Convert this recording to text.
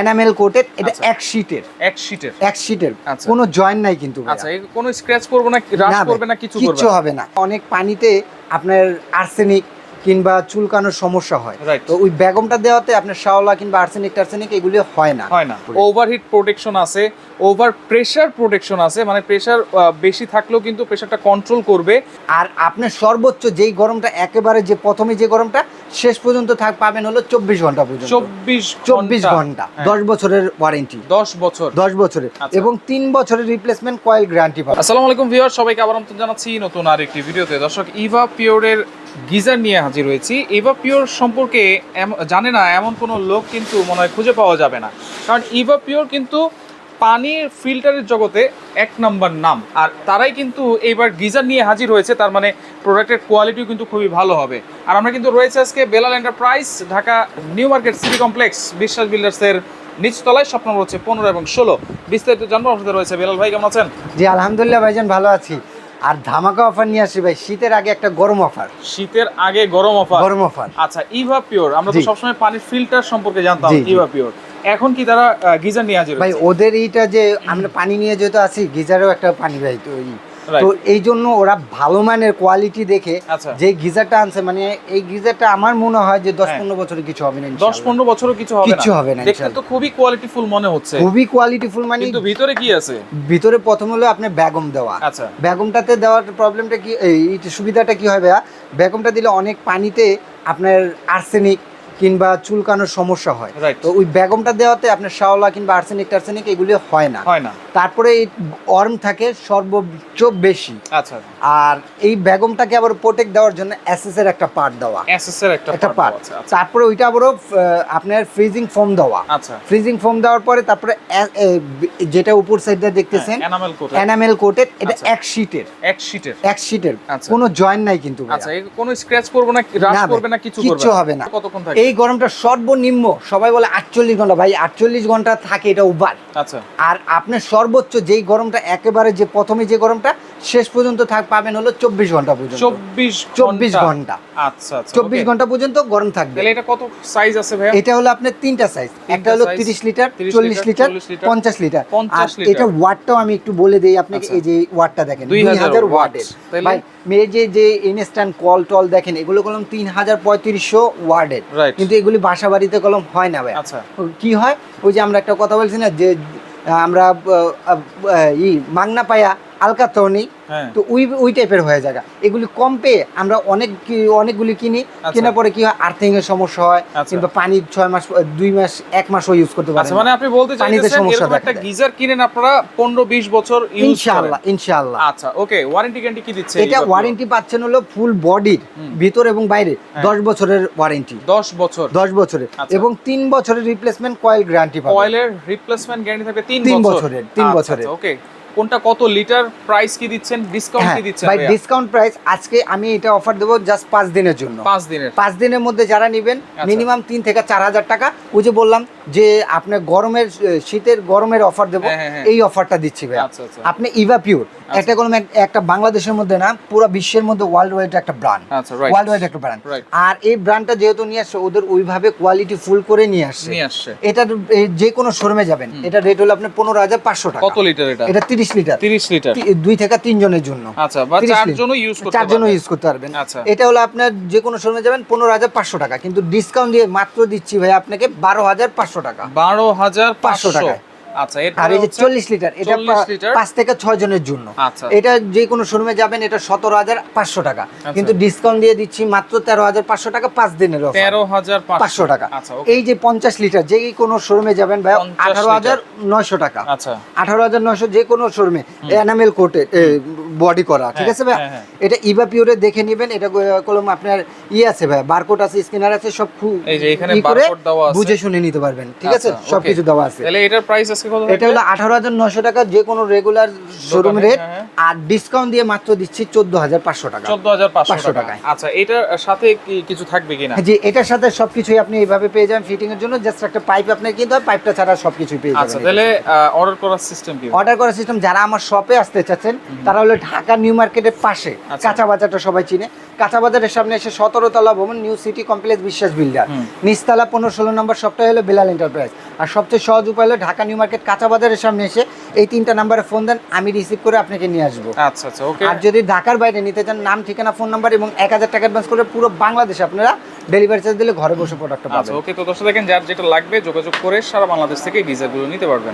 Enamel coated এটা আচ্ছা। এক শীটের এক শীটের এক শীটের আচ্ছা। কোনো জয়েন্ট নাই কিন্তু আচ্ছা কোনো স্ক্র্যাচ করবে না রাশ করবে না কিছু করবে হবে না। অনেক পানিতে আপনার আর্সেনিক কিংবা চুলকানোর সমস্যা হয়. তো ওই বেগমটা দেওয়াতে আপনার শাওলা কিংবা আর্সেনিক টার্সেনিক এগুলি হয় না। হয় না। ওভারহিট প্রোটেকশন আছে ওভার প্রেসার প্রোটেকশন আছে মানে প্রেসার বেশি থাকলেও কিন্তু প্রেসারটা কন্ট্রোল করবে। আর আপনার সর্বোচ্চ যেই গরমটা একেবারে যে প্রথমে যে গরমটা শেষ পর্যন্ত থাক পাবেন হলো চব্বিশ ঘণ্টা পর্যন্ত। চব্বিশ চব্বিশ ঘণ্টা। হ্যাঁ। দশ বছরের ওয়ারেন্টি দশ বছর। দশ বছরের। আচ্ছা। এবং তিন বছরের রিপ্লেসমেন্ট কয়েল গ্যারান্টি পাবেন। আসসালামু আলাইকুম ভিউয়ার সবাইকে আবার আমন্ত্রণ জানাচ্ছি নতুন আর একটি ভিডিওতে। দর্শক ইভা পিওরের গিজার নিয়ে হাজির হয়েছি। ইভা পিওর সম্পর্কে জানে না এমন কোনো লোক কিন্তু মনে হয় খুঁজে পাওয়া যাবে না। কারণ ইভা পিওর কিন্তু পানির ফিল্টারের জগতে এক নম্বর নাম। আর তারাই কিন্তু এইবার গিজার নিয়ে হাজির হয়েছে তার মানে প্রোডাক্টের কোয়ালিটিও কিন্তু খুবই ভালো হবে। আর আমরা কিন্তু রয়েছে আজকে Belal enterprise Dhaka new market city complex Biswas বিল্ডার্সের নিচতলায় স্বপ্ন হচ্ছে পনেরো এবং ষোলো। বিস্তারিত জানব সাথে রয়েছে বেলাল ভাই কেমন আছেন? জি আলহামদুলিল্লাহ ভাইজান ভালো আছি। আর ধামাকা অফার নিয়ে আসি ভাই শীতের আগে একটা গরম অফার শীতের আগে গরম অফার গরম অফার আচ্ছা ইভা পিওর আমরা তো সবসময় পানির ফিল্টার সম্পর্কে জানতাম। ইভা পিওর এখন কি তারা গিজার নিয়ে হাজির ভাই ওদের এইটা যে আমরা পানি নিয়ে যেহেতু আছি গিজারেও একটা পানি ভাই তো তো এই জন্য ওরা ভালো মানের কোয়ালিটি দেখে আচ্ছা। যে গিজারটা আনছে মানে এই গিজারটা আমার মনে হয় যে দশ হ্যাঁ। পনেরো বছরে কিছু হবে না দশ। পনেরো বছরও কিছু হবে কিচ্ছু হবে না, দেখতে তো খুবই কোয়ালিটিফুল মনে হচ্ছে। খুবই কোয়ালিটিফুল মানে কিন্তু ভিতরে কি আছে? ভিতরে প্রথম হলো আপনার বেগম দেওয়া। আচ্ছা। বেগমটাতে দেওয়ার প্রবলেমটা কি এই সুবিধাটা কি হবে বেগমটা দিলে অনেক পানিতে আপনার আর্সেনিক কিংবা চুলকানোর সমস্যা হয়। তো ওই বেগমটা দেওয়াতে আপনার শাওলা কিংবা আর্সেনিক টার্সেনিক এগুলি হয় না। হয় না। তারপরে এই অর্ম থাকে সর্বোচ্চ বেশি। আচ্ছা। আর এই বেগমটাকে আবার প্রোটেক্ট দেওয়ার জন্য এসএস এর একটা পার্ট দেওয়া। এসএস এর একটা একটা পার্ট আছে আচ্ছা তারপরে ওইটা আবারও আপনার ফ্রিজিং ফোম দেওয়া। আচ্ছা। ফ্রিজিং ফোম দেওয়ার পরে তারপরে যেটা উপর সাইডটা দেখতেছেন এনামেল কোট এনামেল কোটেড এটা আচ্ছা। এক শীটের এক শীটের এক শীটের আচ্ছা। কোনো জয়েন্ট নাই কিন্তু আচ্ছা কোনো স্ক্র্যাচ করবে না রাশ না করবে না কিছু করবে কিচ্ছু হবে না। কতক্ষণ থাকে এই গরমটা সর্বনিম্ন সবাই বলে আটচল্লিশ ঘণ্টা। ভাই আটচল্লিশ ঘণ্টা থাকে এটা উবার। আচ্ছা। আর আপনার সর্বোচ্চ যেই গরমটা একেবারে যে প্রথমে যে গরমটা শেষ পর্যন্ত থাক পাবেন হলো চব্বিশ ঘণ্টা পর্যন্ত। চব্বিশ চব্বিশ ঘণ্টা। আচ্ছা আচ্ছা চব্বিশ। ঘণ্টা পর্যন্ত গরম থাকবে। তাহলে এটা কত সাইজ আছে ভাইয়া? এটা হলো আপনার তিনটা সাইজ একটা হলো তিরিশ লিটার 30 চল্লিশ লিটার, লিটার 40 লিটার, পঞ্চাশ লিটার। আর এটা ওয়াটটাও আমি একটু বলে দেই আপনাকে আচ্ছা। এই যে ওয়াটটা দেখেন 2000 দুই হাজার। ওয়াটের। ভাই মেয়ে যে যে ইনস্ট্যান্ট কল টল দেখেন এগুলো কলম তিন হাজার পঁয়ত্রিশশো ওয়ার্ডের কিন্তু এগুলি বাসা বাড়িতে কলম হয় না ভাই আচ্ছা। কি হয়? ওই যে আমরা একটা কথা বলছি না যে আমরা ই মাংনা পায়া আলকা তো হ্যাঁ। তো ওই ওই টাইপের হয়ে যায় এগুলি কম পেয়ে আমরা অনেক অনেকগুলি কিনি। আচ্ছা। কেনার পরে কি হয় আর্থিং এর সমস্যা হয় আচ্ছা। কিংবা পানি ছয় মাস দুই মাস এক মাসও ইউজ করতে পারেন আচ্ছা মানে আপনি বলতে পানিতে চাইছেন সমস্যা একটা গিজার কিনেন আপনারা 15 20 বছর ইউজ ইনশাআল্লাহ ইনশাআল্লাহ। আচ্ছা ওকে ওয়ারেন্টি গ্যারান্টি কি দিচ্ছে এটা ওয়ারেন্টি পাচ্ছেন হলো ফুল বডির। ভিতর এবং বাইরে হ্যাঁ। দশ বছরের ওয়ারেন্টি 10 বছর। দশ বছরের। এবং তিন বছরের রিপ্লেসমেন্ট কয়েল গ্যারান্টি পাবেন। অয়েলের রিপ্লেসমেন্ট গ্যারান্টি থাকবে 3 তিন বছরের, তিন আচ্ছা, বছরের। ওকে। কোনটা কত লিটার প্রাইস কি দিচ্ছেন? ডিসকাউন্ট হ্যাঁ কি দিচ্ছেন ভাই ডিসকাউন্ট প্রাইস আজকে আমি এটা অফার দেবো জাস্ট পাঁচ দিনের জন্য। 5 দিনের। পাঁচ দিনের মধ্যে যারা নেবেন আচ্ছা। মিনিমাম তিন থেকে চার হাজার টাকা। ওই যে বললাম যে আপনার গরমের শীতের গরমের অফার দেবো হ্যাঁ, হ্যাঁ। এই অফারটা দিচ্ছি ভাই আচ্ছা, আচ্ছা। আপনি ইভা পিওর একটা কোনো একটা বাংলাদেশের মধ্যে না পুরো বিশ্বের মধ্যে ওয়ার্ল্ড ওয়াইড একটা ব্র্যান্ড আচ্ছা রাইট ওয়ার্ল্ড ওয়াইড একটা ব্র্যান্ড আর এই ব্র্যান্ডটা যেহেতু নিয়ে আসছে ওদের ওইভাবে কোয়ালিটি ফুল করে নিয়ে আসছে। নিয়ে আসছে। এটা যে কোনো শোরুমে যাবেন এটা রেট হলো আপনার পনেরো হাজার পাঁচশো টাকা। কত লিটার এটা? এটা তিরিশ লিটার। 30 লিটার। দুই থেকে তিনজনের জন্য। আচ্ছা বা 30 চার জন ইউজ করতে চার জন ইউজ করতে পারবেন। আচ্ছা। এটা হলো আপনার যে কোনো সময় যাবেন পনেরো হাজার পাঁচশো টাকা। কিন্তু ডিসকাউন্ট দিয়ে মাত্র দিচ্ছি ভাই আপনাকে বারো হাজার পাঁচশো টাকা। 12500 টাকায়। আচ্ছা আর এই যে চল্লিশ লিটার এটা 40 পা- লিটার? পাঁচ থেকে ছয় জনের জন্য। আচ্ছা। এটা যে কোনো শোরুমে যাবেন এটা সতেরো হাজার পাঁচশো টাকা। আচ্ছা। কিন্তু ডিসকাউন্ট দিয়ে দিচ্ছি মাত্র তেরো হাজার পাঁচশো টাকা পাঁচ দিনের offer। 13500 পাঁচশো। টাকা। এই যে পঞ্চাশ লিটার যে কোনো শোরুমে যাবেন ভাই আঠারো হাজার নয়শো টাকা। আচ্ছা। আঠারো হাজার নয়শো যে কোনো শোরুমে এনামেল কোটে বডি করা ঠিক হ্যাঁ, আছে ভাই হ্যাঁ, হ্যাঁ। এটা ইভা পিওরে দেখে নেবেন এটা কলম আপনার ইয়ে আছে ভাই বারকোড আছে স্ক্যানার আছে সব খু- এই যে এখানে ই barcode দেওয়া আছে। বুঝে শুনে নিতে পারবেন ঠিক আছে? আচ্ছা, সব কিছু দেওয়া আছে। তাহলে এটার প্রাইস আজকে কত এটা হলো আঠারো হাজার নয়শো টাকা যে কোনো রেগুলার শোরুম রেট আর ডিসকাউন্ট দিয়ে মাত্র দিচ্ছি চোদ্দ হাজার পাঁচশো টাকা। 14500 টাকা। আচ্ছা এটার সাথে কি কিছু থাকবে কিনা? জি এটার সাথে সবকিছুই আপনি এইভাবে পেয়ে যাবেন ফিটিং এর জন্য জাস্ট একটা পাইপ আপনার কিনতে হয় পাইপটা ছাড়া সবকিছুই পেয়ে যাবেন। আচ্ছা তাহলে অর্ডার করার সিস্টেম কি? অর্ডার করার সিস্টেম যারা আমার শপে আসতে চাচ্ছেন তারা হলো ঢাকা নিউ মার্কেটের পাশে আচ্ছা। কাঁচা বাজারটা সবাই চিনে। কাঁচা বাজারের সামনে এসে সতেরো তলা ভবন new city complex Biswas builder. Hmm. নিচতলা পনেরো ষোলো নম্বর শপটা হলো বেলাল এন্টারপ্রাইজ। আর সবচেয়ে সহজ উপায় হলো ঢাকা নিউ মার্কেট কাঁচা বাজারের সামনে এসে এই তিনটা নাম্বারে ফোন দেন আমি রিসিভ করে আপনাকে নিয়ে আসব। আচ্ছা আচ্ছা ওকে। আর যদি ঢাকার বাইরে নিতে চান নাম ঠিকানা ফোন নাম্বার এবং এক হাজার টাকা অ্যাডভান্স করে পুরো বাংলাদেশে আপনারা ডেলিভারি চার্জ দিলে ঘরে বসে প্রোডাক্টটা আচ্ছা পাবেন। ওকে তো দর্শক দেখেন যার যেটা লাগবে যোগাযোগ করে সারা বাংলাদেশ থেকে গিজারগুলো নিতে পারবেন।